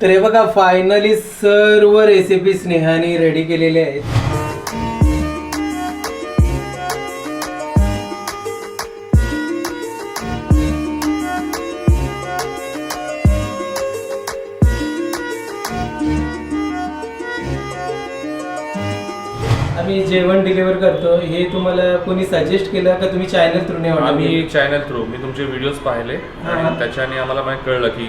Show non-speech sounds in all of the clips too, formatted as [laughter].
तर हे बघा फायनली सर्व रेसिपी स्नेहाने रेडी केलेल्या आहेत. आम्ही जेवण डिलिव्हर करतो हे तुम्हाला कोणी सजेस्ट केलं का तुम्ही चॅनल थ्रू नाही आम्ही? चॅनल थ्रू मी तुमचे व्हिडिओज पाहिले हा. आणि त्याच्याने आम्हाला माहिती कळलं की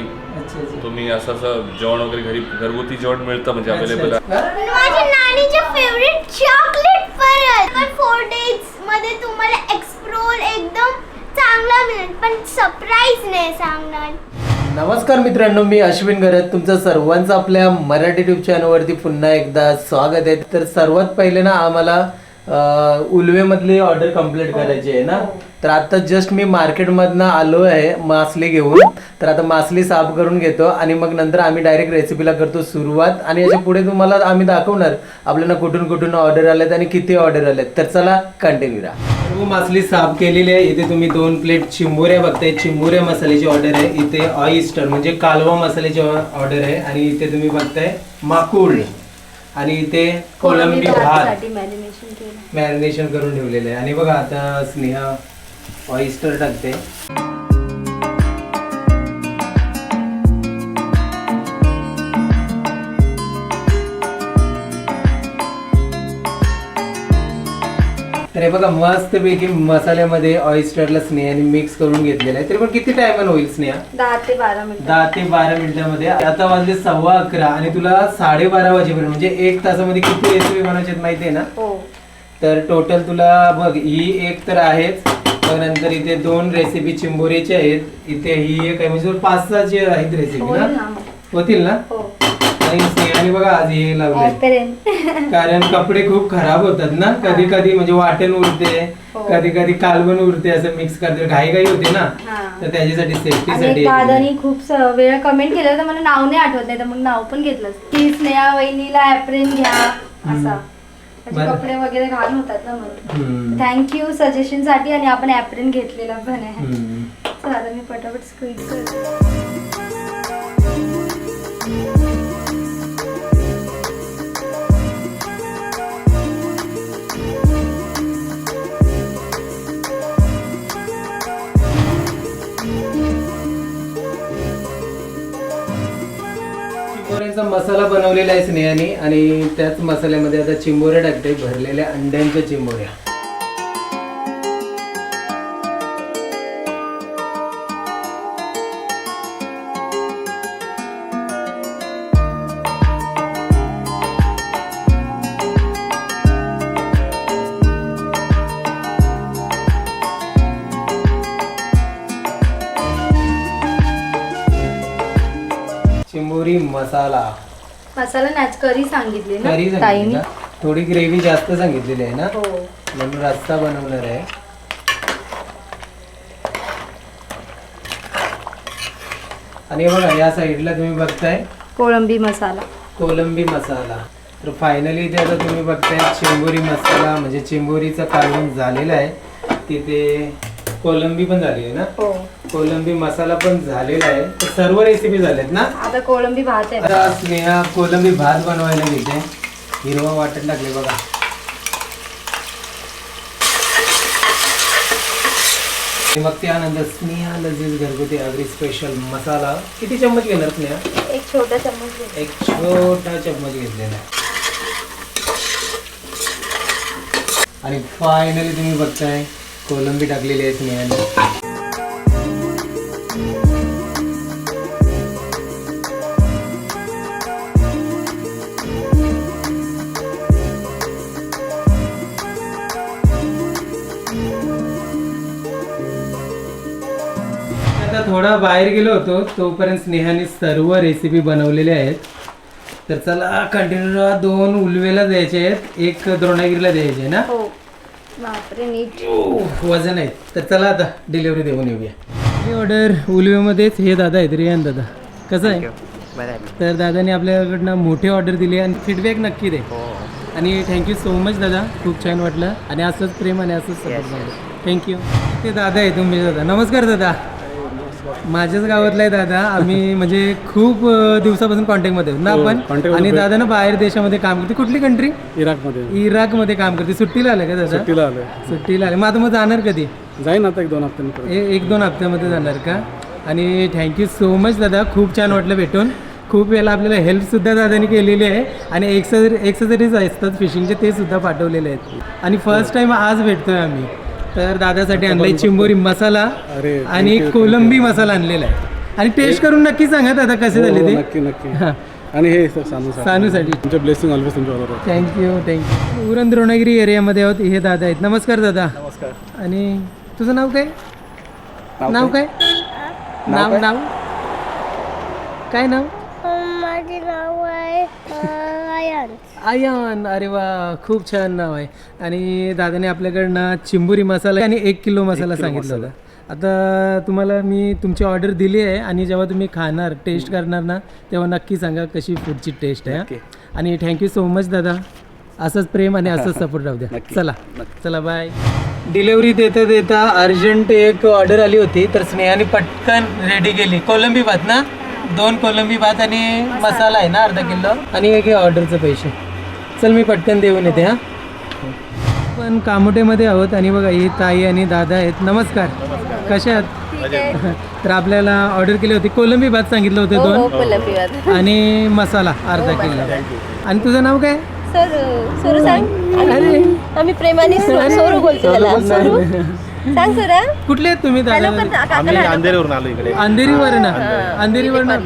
तुम्ही असं असं जेवण वगैरे घरी घरगुती जेवण मिळतं म्हणजे अवेलेबल आहे अच्छा, अच्छा. माझ्या नानीचे फेवरेट चॉकलेट परत पण फोर डेजमध्ये तुम्हाला एक्सप्लोर एकदम चांगला मिळेल पण सरप्राईज नाही सांगणार नमस्कार मित्रांनो मी अश्विन गरज. तुमचं सर्वांचं आपल्या मराठी ट्यूब चॅनलवरती पुन्हा एकदा स्वागत आहे. तर सर्वात पहिले ना आम्हाला उलवेमधली ऑर्डर कंप्लीट करायची आहे ना? तर आता जस्ट मी मार्केटमधनं आलो आहे मासली घेऊन. तर आता मासली साफ करून घेतो आणि मग नंतर आम्ही डायरेक्ट रेसिपीला करतो सुरुवात. आणि याच्यापुढे तुम्हाला आम्ही दाखवणार आपल्याला कुठून कुठून ऑर्डर आल्यात आणि किती ऑर्डर आल्यात तर चला कंटिन्यू राहा सर्व मासली साफ केलेली आहे. इथे तुम्ही दोन प्लेट चिंबोऱ्या बघताय. चिंबोऱ्या मसाल्याची ऑर्डर आहे. इथे ऑइस्टर म्हणजे कालवा मसाल्याची ऑर्डर आहे. आणि इथे तुम्ही बघताय माकुळ. आणि इथे कोलंबी भात. मॅरिनेशन केलं मॅरिनेशन करून ठेवलेलं आहे. आणि बघा आता स्नेहा ऑइस्टर टाकते. तर हे बघा मस्त पैकी मसाल्यामध्ये ऑइस्टरला स्नेहाने मिक्स करून घेतलेलं आहे. तरी पण किती टायमान होईल स्नेहा? दहा ते बारा मिनिट. दहा ते बारा मिनिटामध्ये. आता वाजले सव्वा अकरा आणि तुला साडेबारा वाजेपर्यंत म्हणजे एक तासामध्ये किती रेसिपी बनवायची माहिती आहे ना? हो. तर टोटल तुला बघ ही एक तर आहेच. मग नंतर इथे दोन रेसिपी चिंबोरीचे आहेत. इथे ही एक आहे म्हणजे पाच सहा जे आहेत रेसिपी ना? होतील ना? हो. आणि स्नेहाने बघा आज हे ऍपरेन [laughs] कारण कपडे खूप खराब होतात ना? कधी कधी म्हणजे वाटण उरते हो. कधी कधी कालवण उरते असं मिक्स करते घाई घाई होते ना. तर त्याच्यासाठी सेफ्टीसाठी दादानी खूप वेळा कमेंट केलं तर मला नाव नाही आठवत नाही तर मग नाव पण घेतलं की स्नेहा वहिनीला ऍप्रेन घ्या असा. म्हणजे बरं. कपडे वगैरे घाण होतात ना म्हणून हम्म. थँक्यू सजेशनसाठी आणि आपण ऍप्रेन घेतलेला पण आहे हम्म. चला आता मी पटापट स्क्रीन करते मसाला बनवलेला आहे स्नेहाने आणि त्याच मसाल्यामध्ये आता चिंबोऱ्या टाकते भरलेल्या अंड्यांच्या चिंबोऱ्या. चिंबोरी मसाला. मसाला नॅच करी सांगितली ना करी सांगितली ताईनी. ना. थोडी ग्रेव्ही जास्त सांगितलेली आहे ना? हो. म्हणून रस्सा बनवणार आहे. आणि हे बघा या साईडला तुम्ही बघताय कोळंबी मसाला. कोलंबी मसाला. तर फायनली इथे आता तुम्ही बघताय चिंबोरी मसाला म्हणजे चिंबोरीचं काढून झालेलं आहे. तिथे कोलंबी पण झाली आहे ना? हो. कोलंबी मसाला पण झालेला आहे. तर सर्व रेसिपी झाल्यात ना? आता कोळंबी भात आहे. आता स्नेहा कोलंबी भात बनवायला घेते हिरवा वाटण टाकले बघा. मग त्यानंतर स्नेहा लजीज घरगुती अगदी स्पेशल मसाला. किती चम्मच घेणार स्नेहा? एक छोटा चम्मच घे. एक छोटा चम्मच घेतलेला आहे. आणि फायनली तुम्ही बघताय कोलंबी टाकलेली आहे स्नेहाने. आता थोडा बाहेर गेलो होतो तोपर्यंत स्नेहाने सर्व रेसिपी बनवलेल्या आहेत. तर चला कंटिन्यू दोन उलवेला द्यायचे आहेत एक द्रोणागिरीला द्यायचे आहे ना? हो. बापरे नीट. ओह, वजन आहेत तर चला आता डिलिव्हरी देऊन येऊया. ही ऑर्डर उलवेमध्येच हे दादा आहेत रियान दादा. कसं आहे? तर दादाने आपल्याकडनं मोठी ऑर्डर दिली आणि फीडबॅक नक्की दे. आणि थँक्यू सो मच दादा. खूप छान वाटलं. आणि असंच प्रेम आणि असंच सपोर्ट थँक्यू ते दादा आहे तुम्ही दादा. नमस्कार दादा. माझ्याच गावातला आहे दादा. आम्ही [laughs] म्हणजे खूप दिवसापासून कॉन्टॅक्टमध्ये ना हो, आपण? आणि दादा ना बाहेर देशामध्ये काम करते. कुठली कंट्री इराकमध्ये. इराकमध्ये काम करते. सुट्टीला आलं का दादा? सुट्टीला आलोय. सुट्टीला आले. मग आता मग जाणार कधी? जाईन आता एक दोन. ए- एक दोन हप्त्यामध्ये जाणार का? आणि थँक्यू सो मच दादा. खूप छान वाटलं भेटून. खूप वेळेला आपल्याला हेल्पसुद्धा दादानी केलेली आहे. आणि एक्सर एक्सेसरीज असतात फिशिंगचे ते सुद्धा पाठवलेले आहेत. आणि फर्स्ट टाइम आज भेटतोय आम्ही. तर दादासाठी आणलाय चिंबोरी मसाला अरे आणि कोलंबी मसाला आणलेला आहे. आणि टेस्ट करून नक्की सांगा दादा कसे झाले हो, ते? नक्की नक्की. हां. आणि हे सानूसाठी. तुमच्या blessing always thank you thank you Uran Dronagiri एरियामध्ये आहोत हे दादा आहेत. नमस्कार दादा. नमस्कार. आणि तुझं नाव काय? नाव काय? नाव? नाव? काय नाव? आयन आयन अरे वा खूप छान नाव आहे. आणि दादाने आपल्याकडनं चिंबुरी मसाला आणि एक किलो मसाला सांगितला होता. आता तुम्हाला मी तुमची ऑर्डर दिली आहे आणि जेव्हा तुम्ही खाणार टेस्ट करणार ना तेव्हा नक्की सांगा कशी फूडची टेस्ट आहे. हा? आणि थँक्यू सो मच दादा. असंच प्रेम आणि असंच [laughs] सपोर्ट राहू द्या. चला. चला बाय डिलेवरी देता देता अर्जंट एक ऑर्डर आली होती तर स्नेहाने पटकन रेडी केली. कोलंबी भात ना? दोन कोलंबी भात आणि मसाला आहे ना अर्धा किलो. आणि एक ऑर्डरचे पैसे. चल मी पटकन देऊन येते हा. पण कामोटेमध्ये आहोत आणि बघा ही ताई आणि दादा आहेत. नमस्कार. कशा आहात? तर आपल्याला ऑर्डर केली होती. कोलंबी भात सांगितलं होतं दोन. आणि मसाला अर्धा किलो. आणि तुझं नाव काय? सर सोरू सांग. अरे. आम्ही प्रेमाने सो- सोरू बोलतो त्याला. सोरू. सांग सोरा कुठले आहेत तुम्ही दादा? आम्ही अंधेरीवरून आलो इकडे. अंधेरीवर ना अंधेरीवर ना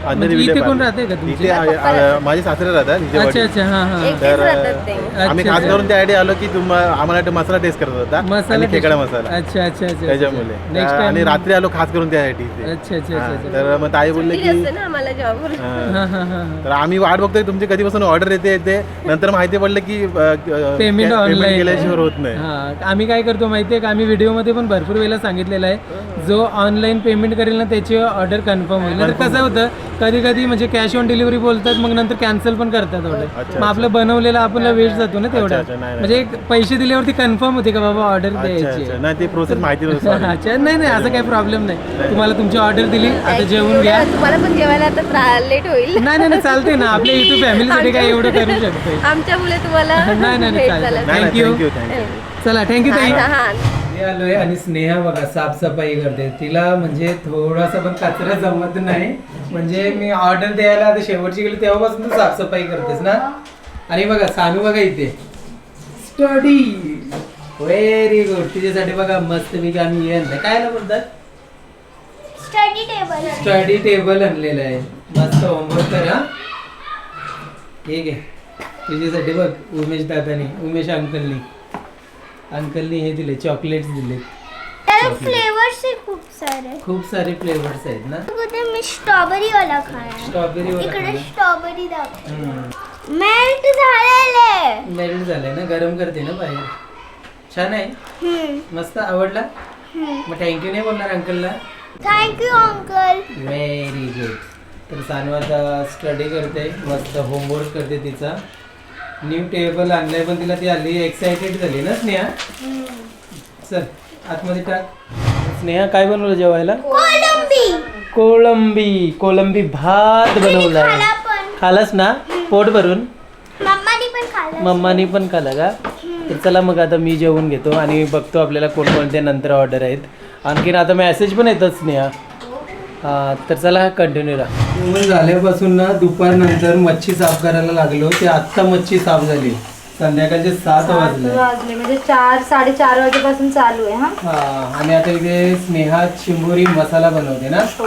अंधेरी म्हणजे इथे विले कोण पार्ले. राहते का तुमचे? इथे आ- आ- माझे सासरे राहतात इथे अच्छा वडील. अच्छा हा हा. एकटेच राहतात ते. आम्ही अच्छा, खास करून त्या आयडिया आलो की आम्हाला तो मसाला टेस्ट करत होता मसाला आणि खेकडा मसाला. अच्छा अच्छा अच्छा त्याच्यामुळे. नेक्स्ट आणि टाइम रात्री आलो खास करून त्यासाठी इथे. अच्छा अच्छा हा, अच्छा तर मग ताई बोलले सुट्टी की असते ना आम्हाला जॉबवर हा. [laughs] हा हा हा. तर आम्ही वाट बघतोय तुमची कधीपासून ऑर्डर येते येते. नंतर माहिती पडलं की पेमेंट ऑनलाईन केल्याशिवाय होत नाही. हा आम्ही काय करतो माहिती आहे का? आम्ही व्हिडिओमध्ये पण भरपूर वेळेला सांगितलेलं आहे. जो ऑनलाईन पेमेंट करेल ना त्याची ऑर्डर कन्फर्म होईल. तर कसं होतं कधी कधी म्हणजे कॅश ऑन डिलिव्हरी बोलतात मग नंतर कॅन्सल पण करतात ऑर्डर मग आपलं बनवलेलं आपल्याला वेळ जातो ना तेवढा. म्हणजे एक पैसे दिल्यावरती कन्फर्म होते का बाबा ऑर्डर द्यायची अच्छा. नाही प्रोसेस माहिती. अच्छा नाही नाही असं काही प्रॉब्लेम नाही. तुम्हाला तुमची ऑर्डर दिली आता जेवून घ्या. तुम्हाला पण जेवायला आता लेट होईल. नाही नाही नाही, चालते ना. आपल्या युट्यूब फॅमिलीसाठी काय एवढं करू शकतोय. आमच्या मुले तुम्हाला [laughs] नाही नाही. नाही thank you thank you thank you चला थँक्यू ताई. आलोय आणि स्नेहा बघा साफसफाई करते. तिला म्हणजे थोडासा पण कचरा जमत नाही. म्हणजे मी ऑर्डर द्यायला आता शेवटची गेली तेव्हापासून तू साफसफाई करतेस ना? आणि बघा सानू बघा इथे. स्टडी व्हेरी गुड तिच्यासाठी बघा मस्त मी आम्ही हे आणलंय. काय ना बोलतात? स्टडी टेबल स्टडी टेबल आणलेलं आहे. मस्त होमवर्क करा ठीक आहे तुझ्यासाठी बघ उमेश दादानी उमेश अंकलनी. अंकलनी हे दिले चॉकलेट्स दिले. त्याला फ्लेवर्स खूप सारे. खूप सारे फ्लेवर्स आहेत ना? कुठे मी स्ट्रॉबेरी वाला खाया स्ट्रॉबेरी इकडे स्ट्रॉबेरी दाखव. मेल्ट झालेले. मेल्ट झालंय ना गरम करते ना बाहेर. छान आहे? मस्त आवडला? मग थँक्यू नाही बोलणार अंकलला? Thank you uncle very good तर सानू आता स्टडी करते मस्त होमवर्क करते तिचा. न्यू टेबल आणलाय पण तिला ती आली एक्सायटेड झाली ना स्नेहा? चल आतमध्ये टाक. स्नेहा काय बनवलं जेवायला? कोलंबी कोळंबी. कोलंबी भात बनवलाय. खालास ना? पोट भरून? मम्मानी पण खाल्लं. मम्मानी पण खाला का? तर चला मग आता मी जेवून घेतो आणि बघतो आपल्याला कोणकोणते नंतर ऑर्डर आहेत. आणखीन आता मेसेज पण येतात स्नेहा. तर चला कंटिन्यू राहा जेवण झाल्यापासून ना दुपारनंतर मच्छी साफ करायला लागलो. ते आत्ता मच्छी साफ झाली. संध्याकाळचे सात सात वाजले. वाजले म्हणजे चार साडेचार वाजेपासून चालू आहे हा? हा आणि आता इथे स्नेहा चिंबोरी मसाला बनवते ना? हो.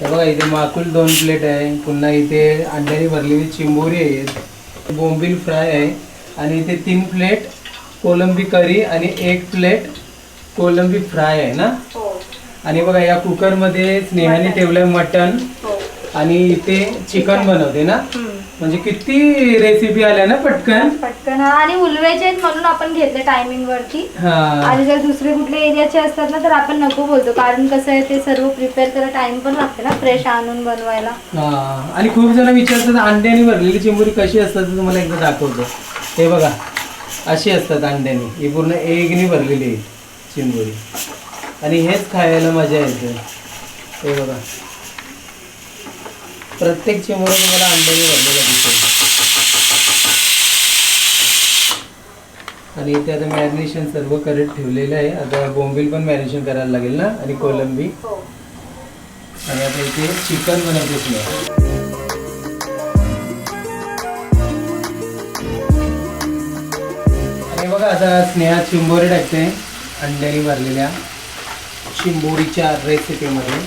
हे बघा इथे माकुल दोन प्लेट आहे. पुन्हा इथे अंड्याने भरलेली चिंबोरी आहेत बोंबील फ्राय आहे. आणि इथे तीन प्लेट कोलंबी करी आणि एक प्लेट कोलंबी फ्राय आहे ना? हो. आणि बघा या कुकरमध्ये स्नेहाने ठेवलंय मटन हो. आणि इथे चिकन बनवते ना. म्हणजे किती रेसिपी आल्या ना पटकन? पटकन. हा आणि उलवेचे आहेत म्हणून आपण घेतले टायमिंग वरती आणि जर दुसरे कुठले एरियाचे असतात ना तर आपण नको बोलतो. कारण कसं आहे ते सर्व प्रिपेअर करायला टाइम पण लागते ना फ्रेश आणून बनवायला. हा. आणि खूप जण विचारतात अंड्याने भरलेली चिंबोरी कशी असतात तुम्हाला एकदा दाखवतो. हे बघा अशी असतात अंड्याने. ही पूर्ण एगनी भरलेली आहे चिंबोरी. आणि हेच खायला मजा येते. हे बघा. प्रत्येक चिमोरा तुम्हाला अंड्याने भरलेला दिसेल आणि इथे आता मॅरिनेशन सर्व करत ठेवलेलं आहे. आता बोंबील पण मॅरिनेशन करायला लागेल ना? आणि कोलंबी. हो. आणि आता इथे चिकन बनवतेच नाही आणि बघा आता स्नेहा चिंबोरी टाकते. अंड्याने भरलेल्या. चिंबोरीच्या रेसिपीमध्ये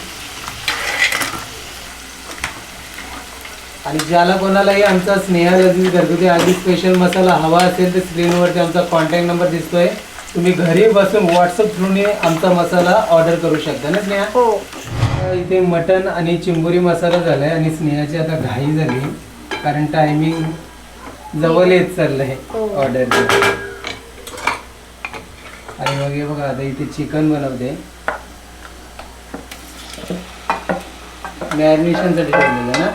आणि ज्याला कोणालाही आमचा स्नेहा लजीज घरगुती आधी स्पेशल मसाला हवा असेल तर स्क्रीनवरती आमचा कॉन्टॅक्ट नंबर दिसतोय. तुम्ही घरी बसून व्हॉट्सअप थ्रूने आमचा मसाला ऑर्डर करू शकता ना स्नेहा? हो. इथे मटन आणि चिंबोरी मसाला झालाय आणि स्नेहाची आता घाई झाली. कारण टायमिंग जवळ येत चाललंय हो. ऑर्डर आणि मग हे बघा आता इथे चिकन बनवते. मॅरिनेशनसाठी ठेवलेलं ना.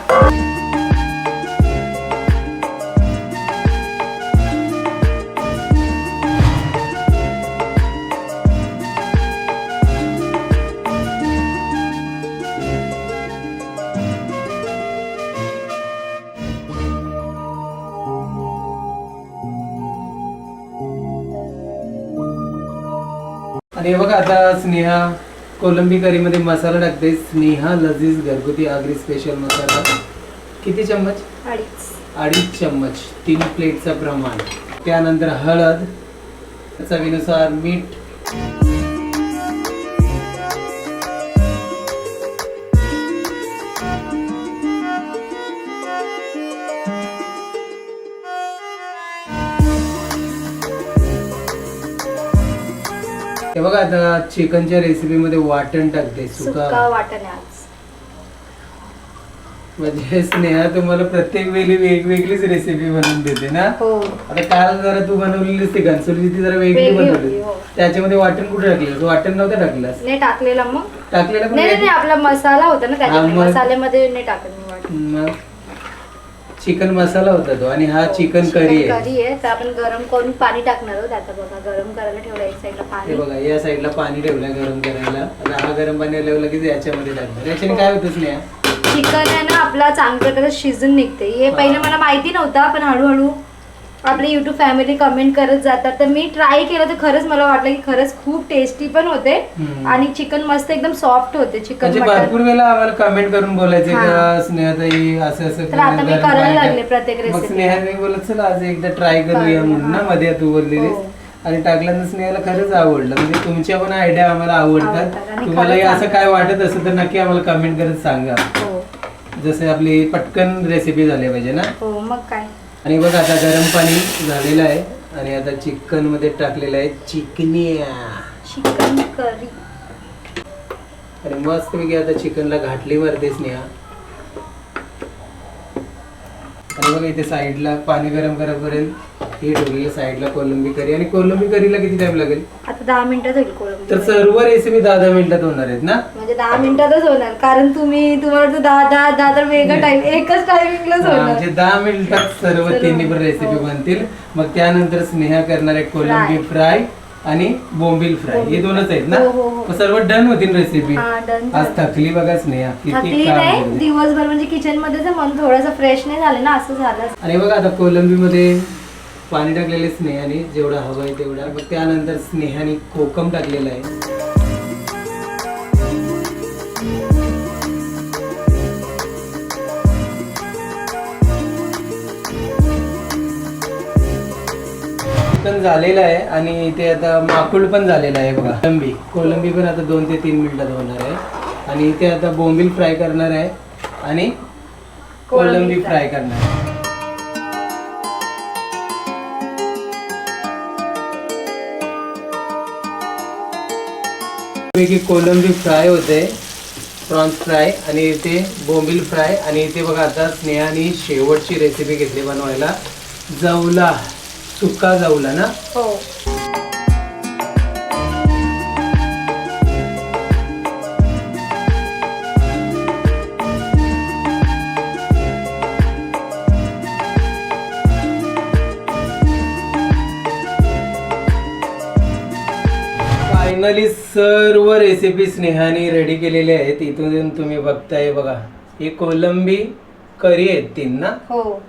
आणि बघा आता स्नेहा कोलंबी करीमध्ये मसाला टाकते स्नेहा लजीज घरगुती आगरी स्पेशल मसाला. किती चम्मच? अडीच. चम्मच. तीन प्लेटचं प्रमाण. त्यानंतर हळद. चवीनुसार मीठ. आता चिकनच्या रेसिपीमध्ये वाटण टाकते सुका. सुका वाटण आहे आज. म्हणजे स्नेहा तुम्हाला प्रत्येक वेळी वेगवेगळीच रेसिपी बनवून देते ना? हो. आता काल जरा तू बनवलेली ती घनसोलीची ती जरा वेगळी वेगळी होती, बनवली हो. त्याच्यामध्ये वाटण कुठे टाकलं वाटण नव्हतं टाकलं नाही टाकलेला मग. टाकलेलं पण नाही नाही नाही, वेगळं. आपला मसाला होता ना त्याच्यामध्ये. मग- मसाल्यामध्ये नाही टाकत मी वाटण. मग? चिकन मसाला होता तो आणि हा चिकन करी आहे. करी आहे. तर आपण गरम करून पाणी टाकणार आहोत आता बघा. गरम करायला ठेवलं एक साईडला हे पाणी. बघा या साईडला पाणी ठेवलं गरम करायला. आता हा गरम पाणी आल्यावर लगेच याच्यामध्ये टाकणार. याच्याने काय होतं स्नेहा चिकन आहे ना आपला चांगल्या प्रकारे शिजून निघते हे. पहिले मला माहिती नव्हता पण हळूहळू आपले युट्यूब फॅमिली कमेंट करत जातात तर मी ट्राय केलं तर खरंच मला वाटलं की खरंच खूप टेस्टी पण होते. आणि चिकन मस्त एकदम सॉफ्ट होते चिकन म्हणजे भरपूर वेळा आम्हाला कमेंट करून बोलायचे हा. का स्नेहाताई असं असं तर आता मी करायला लागले. प्रत्येक मग recipe. स्नेहाने बोलत चला आज एकदा ट्राय करूया करूया, म्हणून ना हा. मध्ये तू बोललेलीस हो. आणि टाकल्यानंतर स्नेहाला खरंच आवडलं म्हणजे तुमच्या पण आयडिया आम्हाला आवडतात आवडतात आणि तुम्हालाही खरंच असं काय वाटत असेल तर नक्की आम्हाला कमेंट करत सांगा हो जसे आपली पटकन रेसिपी झाली पाहिजे ना हो मग काय आणि बघ आता गरम पाणी झालेलं आहे आणि आता चिकनमध्ये टाकलेलं आहे चिकनिया. चिकन करी आणि मस्त पैकी आता चिकनला घाटली वरते स्नेहा. आणि बघा इथे साईडला पाणी गरम करापर्यंत हे ठेवलेलं साईडला कोलंबी करी आणि कोलंबी करीला किती टाइम लागेल? आता दहा मिनिटात होईल कोळंबी तर सर्व रेसिपी दहा दहा मिनिटात होणार आहेत ना? म्हणजे दहा मिनिटातच होणार. कारण तुम्ही तुम्हाला दहा दहा दहा तर वेगळा टाइम एकच टायमिंगलाच हा, होणार. म्हणजे दहा मिनिटात सर्व सर्व. तिन्ही पण रेसिपी हो. बनतील. मग त्यानंतर स्नेहा करणार आहे कोलंबी फ्राय आणि बोंबील फ्राय हे दोनच आहेत ना? हो, हो, हो. मग सर्व डन होतील रेसिपी हा डन आज थकली बघा स्नेहा. किती थकली काम नाही केलं. दिवसभर म्हणजे किचनमध्ये मन थोडंसं फ्रेश नाही झालं ना असं झालं आणि बघा आता कोलंबीमध्ये पाणी टाकलेले स्नेहाने. जेवढं हवं आहे तेवढं. मग त्यानंतर स्नेहाने कोकम टाकलेलं आहे. चिकन झालेलं आहे आणि इथे आता माकुळ पण झालेला आहे बघा. कोलंबी. कोलंबी पण आता दोन ते तीन मिनिटात होणार आहे. आणि इथे आता बोंबील फ्राय करणार आहे आणि कोलंबी फ्राय करणार आहे. पैकी कोलंबी फ्राय होते. प्रॉन्स फ्राय आणि इथे बोंबील फ्राय. आणि इथे बघा आता स्नेहाने शेवटची रेसिपी घेतली बनवायला. जवला. सुका जवला ना? हो. फायनल फायनली सर्व रेसिपी स्नेहाने रेडी केलेल्या आहेत. इथून तुम्ही बघताय बघा. ही कोलंबी करी आहेत तीन ना? हो.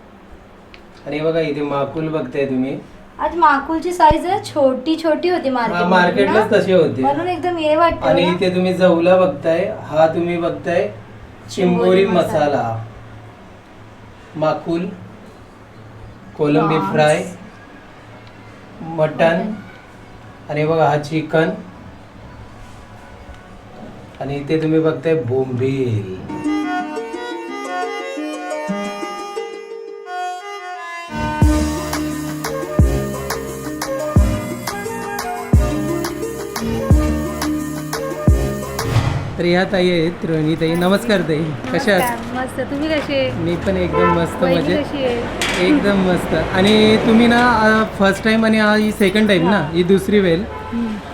आणि बघा इथे माकुल बघताय तुम्ही आज माकुलची साईज छोटी छोटी होती हा, मार्केट मार्केटलाच तशी होती म्हणून एकदम हे वाटतं आणि. इथे तुम्ही जवला बघताय हा तुम्ही बघताय चिंबोरी मसाला. माकुल कोलंबी. फ्राय मटन आणि बघा हा चिकन आणि इथे तुम्ही बघताय बोंबील तर ह्या ताई आहेत रोहिणी ताई. नमस्कार ताई. कशा आहात? मस्त. तुम्ही कसे मी पण एकदम मस्त वहिनी मजेत. कशी आहे? एकदम मस्त. आणि तुम्ही ना फर्स्ट टाइम आणि हा ही सेकंड टाइम ना ही दुसरी वेळ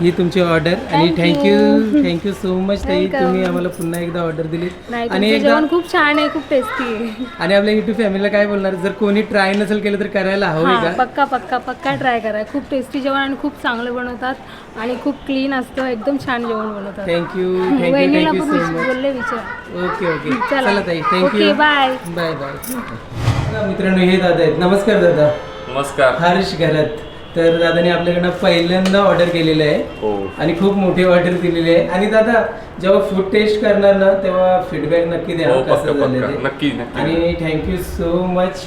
ही तुमची ऑर्डर आणि थँक्यू. थँक्यू सो मच ताई. तुम्ही आम्हाला पुन्हा एकदा ऑर्डर दिली आणि एकदा जेवण खूप छान आहे खूप टेस्टी आहे. आणि आपल्या युट्यूब फॅमिलीला काय बोलणार? जर कोणी ट्राय नसेल केलं तर करायला हवं हा का? पक्का पक्का पक्का ट्राय करा. खूप टेस्टी जेवण आणि खूप चांगलं बनवतात आणि खूप क्लीन असतं एकदम छान जेवण बनवतात. Thank you thank you thank you so much बोलले विचार. ओके ओके चला. ताई okay thank you bye bye bye मित्रांनो हे दादा आहेत. नमस्कार दादा. नमस्कार. हर्ष घरात. तर दादाने आपल्याकडनं पहिल्यांदा ऑर्डर केलेलं आहे. हो. आणि खूप मोठी ऑर्डर दिलेली आहे. आणि दादा जेव्हा फूड टेस्ट करणार ना तेव्हा फीडबॅक नक्की द्या. हो, कसं नक्की. आणि थँक्यू सो मच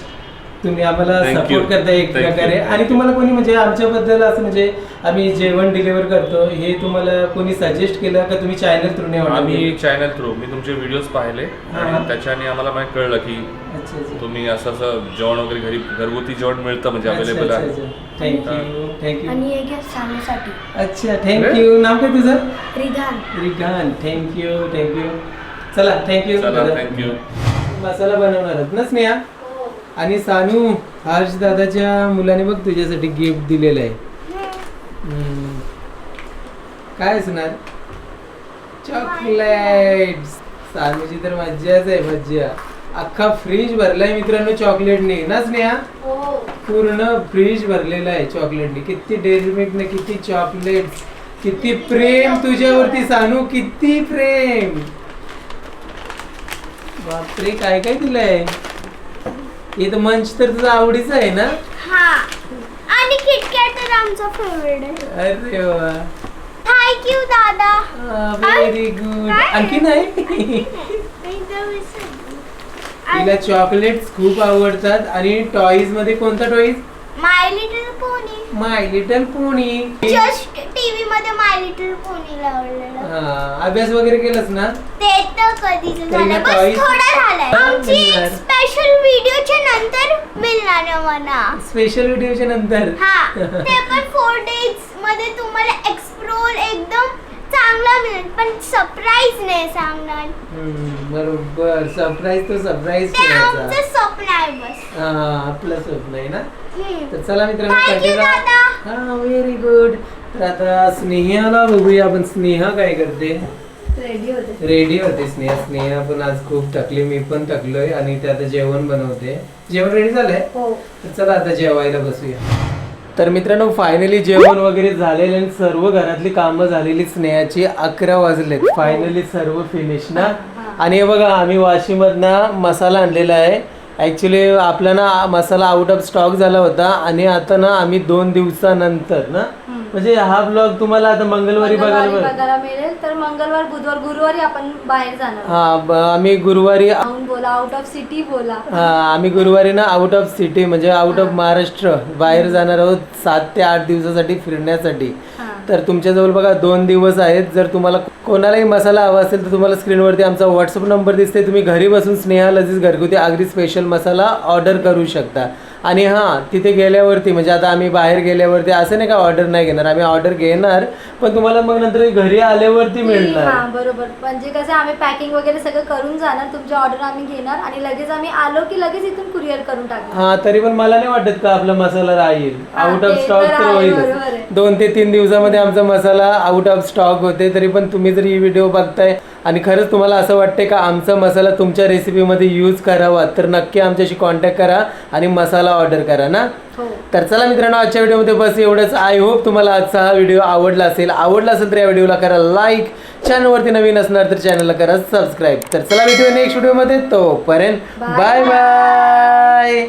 तुम्ही आम्हाला Thank you. सपोर्ट करता एक Thank you. प्रकारे. आणि तुम्हाला कोणी म्हणजे आमच्याबद्दल असं म्हणजे आम्ही जेवण डिलिव्हर करतो हे तुम्हाला कोणी सजेस्ट केलं का तुम्ही चॅनल थ्रू नाही आम्ही चॅनल थ्रू मी तुमचे व्हिडिओज पाहिले हा. आणि त्याच्याने आम्हाला माहिती कळलं की अच्छा अच्छा. तुम्ही असं असं जेवण वगैरे घरी घरगुती जेवण मिळतं म्हणजे अवेलेबल आहे. थँक्यू थँक्यू आणि एक आहे सांगण्यासाठी. अच्छा थँक्यू नाव काय तुझं? Ridhan Rigan thank you thank you चला थँक्यू चला थँक्यू मसाला बनवणार आहोत ना स्नेहा? आणि सानू हर्ष दादाच्या मुलाने बघ तुझ्यासाठी गिफ्ट दिलेलं आहे. हम्म. काय असणार? चॉकलेट सानूची तर मज्जाच आहे मज्जा. अख्खा फ्रीज भरलाय मित्रांनो चॉकलेटने ना. स्नेहा? पूर्ण फ्रीज भरलेला आहे चॉकलेटने किती डेअरी मिल्कने किती चॉकलेट किती प्रेम तुझ्यावरती सानू. किती प्रेम. बापरे काय काय दिलंय? हे तर मंच तर तुझं आवडीचं आहे ना? हा. आणि किटकॅट तर आमचा फेवरेट आहे. अरे वा. थँक्यू दादा. Very good? आणखी नाही? विसरली. तिला चॉकलेट्स खूप आवडतात. आणि टॉईजमध्ये कोणता toys my little pony my little pony just TV मध्ये माय लिटल पोनी लावलेलं. अभ्यास वगैरे केलास ना? ते तर कधीच तरी झालं बस toys- थोडा झालाय. हा, आमची मिळणार. स्पेशल व्हिडिओच्या नंतर मिळणार आहे मला स्पेशल व्हिडिओच्या नंतर? हा [laughs] ते पण फोर डेजमध्ये तुम्हाला एक्सप्लोर एकदम चांगला मिळेल. पण सरप्राईज नाही सांगणार. हम्म, बरोबर. सरप्राईज तो सरप्राईज ते आमचं स्वप्न आहे बस. हा आपलं स्वप्न आहे ना. तर चला मित्रांनो. हा व्हेरी गुड तर आता स्नेहाला बघूया आपण स्नेहा काय करते? रेडी होते. रेडी होते स्नेहा. स्नेहा पण आज खूप थकली मी पण थकलोय आणि ते आता जेवण बनवते. जेवण रेडी झालंय? हो. तर चला आता जेवायला बसूया. तर मित्रांनो फायनली जेवण वगैरे झालेले आणि सर्व घरातली कामं झालेली स्नेहाची अकरा वाजलेत. फायनली सर्व फिनिश ना? आणि हे बघा आम्ही वाशीमधनं मसाला आणलेला आहे. ॲक्च्युली आपला ना मसाला आउट ऑफ स्टॉक झाला होता आणि आता ना आम्ही दोन दिवसानंतर ना म्हणजे हा ब्लॉग तुम्हाला आता मंगळवारी बघायला मिळेल. बघायला मिळेल. तर मंगळवार बुधवार गुरुवारी आपण बाहेर जाणार. हा ब- आम्ही गुरुवारी बोला आउट ऑफ सिटी बोला. हा आम्ही गुरुवारी ना आउट ऑफ सिटी म्हणजे आउट ऑफ महाराष्ट्र बाहेर जाणार आहोत सात ते आठ दिवसासाठी फिरण्यासाठी. तर तुमच्याजवळ बघा दोन दिवस आहेत. जर तुम्हाला कोणालाही मसाला हवा असेल तर तुम्हाला स्क्रीनवरती आमचा व्हॉट्सअप नंबर दिसते तुम्ही घरी बसून स्नेहा लजीज घरगुती आगरी स्पेशल मसाला ऑर्डर करू शकता. आणि हां तिथे गेल्यावरती म्हणजे आता आम्ही बाहेर गेल्यावरती असं नाही का ऑर्डर नाही घेणार आम्ही ऑर्डर घेणार पण तुम्हाला मग नंतर घरी आल्यावरती मिळणार. हा बरोबर. म्हणजे कसं आम्ही पॅकिंग वगैरे सगळं करून जाणार तुमची ऑर्डर आम्ही घेणार आणि लगेच आम्ही आलो की लगेच इथून कुरिअर करून टाकणार. हा तरी पण मला नाही वाटत का आपला मसाला राहील. हा, आउट ऑफ ते स्टॉक तर तर आहे, होईल बरोबर आहे. दोन ते तीन दिवसामध्ये आमचा मसाला आउट ऑफ स्टॉक होते तरी पण तुम्ही जर ही व्हिडिओ बघताय आणि खरंच तुम्हाला असं वाटते का आमचा मसाला तुमच्या रेसिपीमध्ये यूज करावा? तर नक्की आमच्याशी कॉन्टॅक्ट करा आणि मसाला ऑर्डर करा ना? हो. तर चला मित्रांनो आजच्या व्हिडिओमध्ये बस एवढंच. आय होप तुम्हाला आजचा हा व्हिडिओ आवडला असेल. आवडला असेल तर या व्हिडिओला करा लाईक चॅनलवरती नवीन असणार तर चॅनलला करा सबस्क्राईब तर चला भेटूया नेक्स्ट व्हिडिओमध्ये तोपर्यंत बाय बाय